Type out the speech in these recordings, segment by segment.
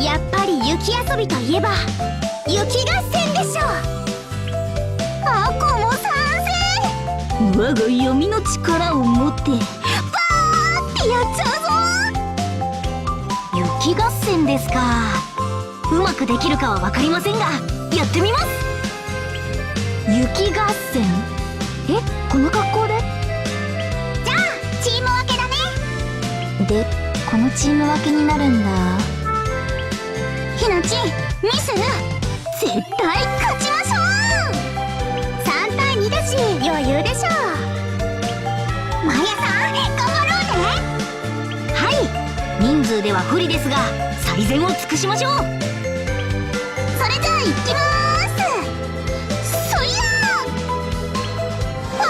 やっぱり雪遊びといえば雪合戦でしょあこも賛成。我が闇の力を持って。ってやっちゃうぞ。雪合戦ですか。うまくできるかは分かりませんがやってみます。雪合戦。えこの格好で？じゃあチーム分けだね。でこのチーム分けになるんだひなちミスる絶対勝ちましょう3対2だし余裕でしょマヤさん頑張ろうねはい人数では不利ですが最善を尽くしましょうそれじゃあ行きまーす。そりゃあ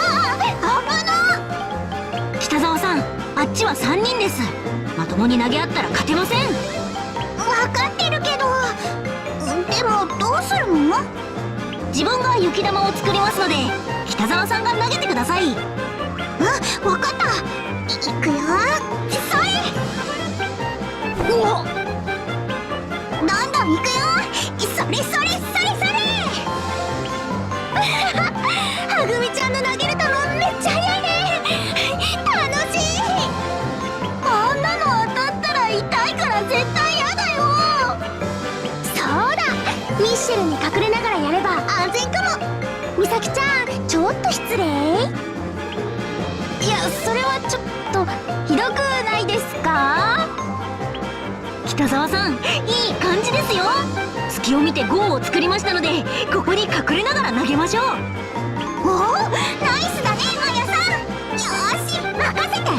あ危な北沢さんあっちは3人です。まともに投げ合ったら勝てません。どうするの？自分が雪玉を作りますので北沢さんがひどくないですか？北沢さんいい感じですよ。隙を見てゴーを作りましたのでここに隠れながら投げましょう。おおナイスだねマヤさん。よーし任せて。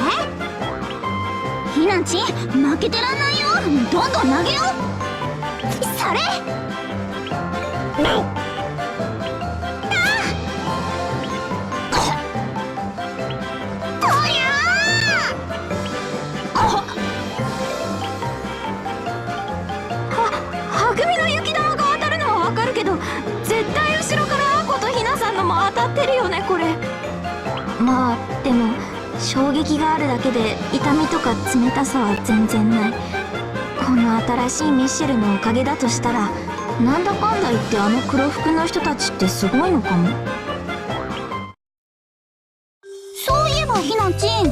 ひなち負けてらんないよ。どんどん投げよう。それ。ってるよねこれ。まあでも衝撃があるだけで痛みとか冷たさは全然ない。この新しいミッシェルのおかげだとしたらなんだかんだ言ってあの黒服の人たちってすごいのかも。そういえばひなちん。ん？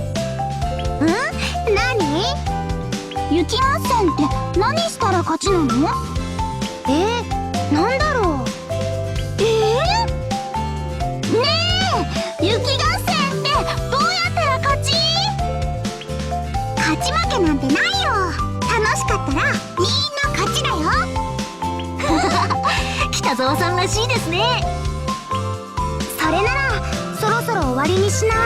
何？雪合戦って何したら勝ちなの？えー、なんだろう？北沢さんらしいですね。それならそろそろ終わりにしない？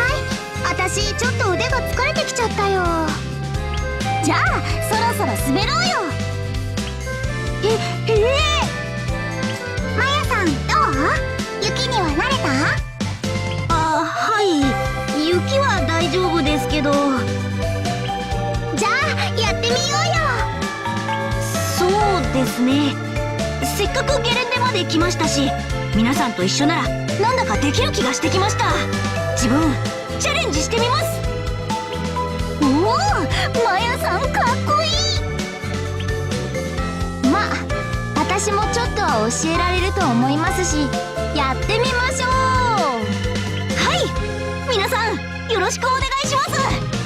私ちょっと腕が疲れてきちゃったよ。じゃあそろそろ滑ろうよ。えええマヤさんどう？雪には慣れた？あはい。雪は大丈夫ですけど。じゃあやってみようよ。そうですね。せっかくゲレンデまで来ましたし皆さんと一緒ならなんだかできる気がしてきました。自分チャレンジしてみます。おおマヤさんかっこいい。まあ私もちょっとは教えられると思いますしやってみましょう。はい皆さんよろしくお願いします。